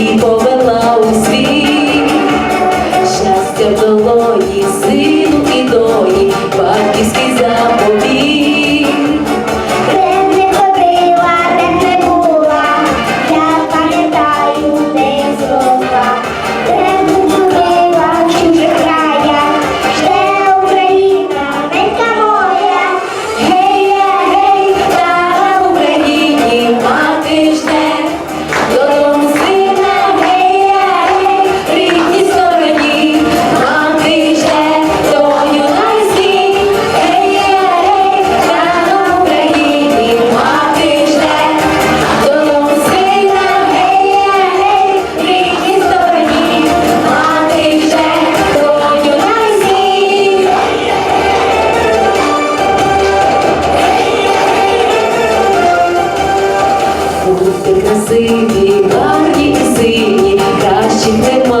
і повела у світ. красиві, гарні і сині, кращих немає.